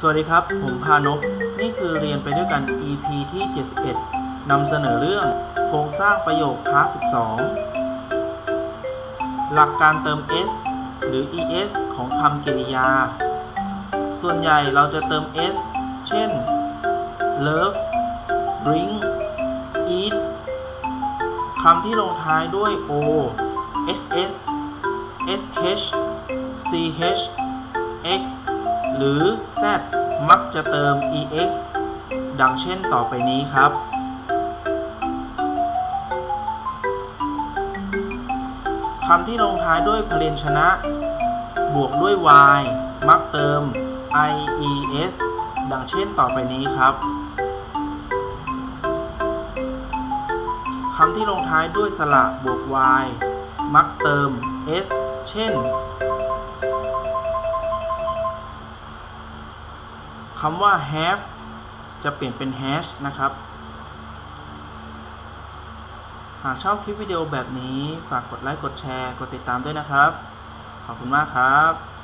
สวัสดีครับ ผมพานพ นี่คือเรียนไปด้วยกัน EP ที่ 71นำเสนอเรื่องโครงสร้างประโยคพาร์ท12 หลักการเติม s หรือ es ของคำกริยา ส่วนใหญ่เราจะเติม s เช่น love drink eat คำที่ลงท้ายด้วย o ss sh ch x หรือ z มักจะเติม ex ดังเช่นต่อไปนี้ครับ คำที่ลงท้ายด้วยพยัญชนะ บวกด้วย y มักเติม ies ดังเช่นต่อไปนี้ครับ คำที่ลงท้ายด้วยสระบวก y มักเติม s เช่น คำว่า have จะเปลี่ยนเป็น hash นะครับ หากชอบคลิปวิดีโอแบบนี้ ฝากกดไลค์ กดแชร์ กดติดตามด้วยนะครับ ขอบคุณมากครับ